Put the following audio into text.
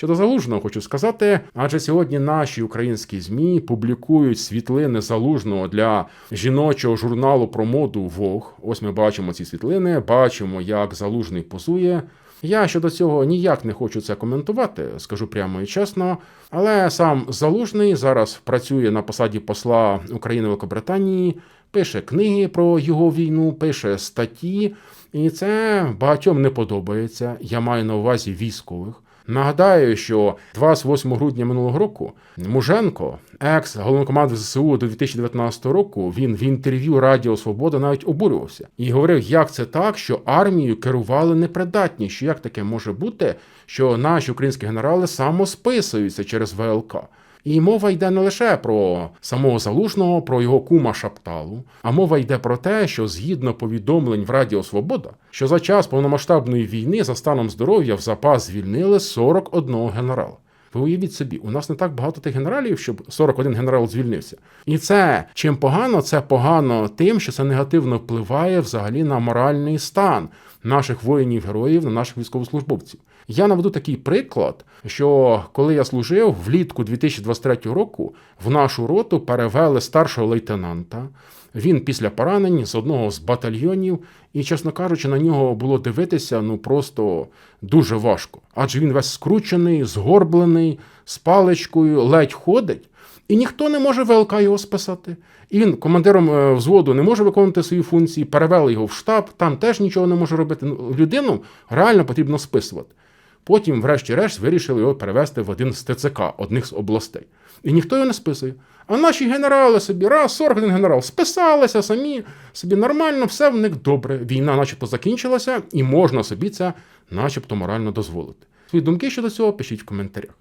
Щодо залужного хочу сказати, адже сьогодні наші українські змі публікують світлини залужного для жіночого журналу про моду Vogue. Ось ми бачимо ці світлини, бачимо, як залужний позує. Я щодо цього ніяк не хочу це коментувати, скажу прямо і чесно. Але сам залужний зараз працює на посаді посла України Великобританії, пише книги про його війну, пише статті, і це багатьом не подобається. Я маю на увазі військових. Нагадаю, що 28 грудня минулого року Муженко, екс головнокомандувач ЗСУ до 2019 року, він в інтерв'ю Радіо Свобода навіть обурювався і говорив, як це так, що армію керували непридатні, що як таке може бути, що наші українські генерали самосписуються через ВЛК. І мова йде не лише про самого залужного, про його кума Шапталу, а мова йде про те, що згідно повідомлень в Радіо Свобода, що за час повномасштабної війни за станом здоров'я в запас звільнили 41 генерала. Ви уявіть собі, у нас не так багато тих генералів, щоб 41 генерал звільнився. І це чим погано, це погано тим, що це негативно впливає взагалі на моральний стан наших воїнів-героїв, на наших військовослужбовців. Я наведу такий приклад, що коли я служив влітку 2023 року, в нашу роту перевели старшого лейтенанта. Він після поранень з одного з батальйонів, і, чесно кажучи, на нього було дивитися ну просто дуже важко. Адже він весь скручений, згорблений, з паличкою, ледь ходить, і ніхто не може ВЛК його списати. І він командиром е, взводу не може виконувати свої функції, перевели його в штаб, там теж нічого не може робити. Ну, Людину реально потрібно списувати. Потім, врешті-решт, вирішили його перевести в один з ТЦК, одних з областей. І ніхто його не списує. А наші генерали собі, раз, 41 генерал, списалися самі, собі нормально, все в них добре. Війна начебто закінчилася, і можна собі це начебто морально дозволити. Свої думки щодо цього пишіть в коментарях.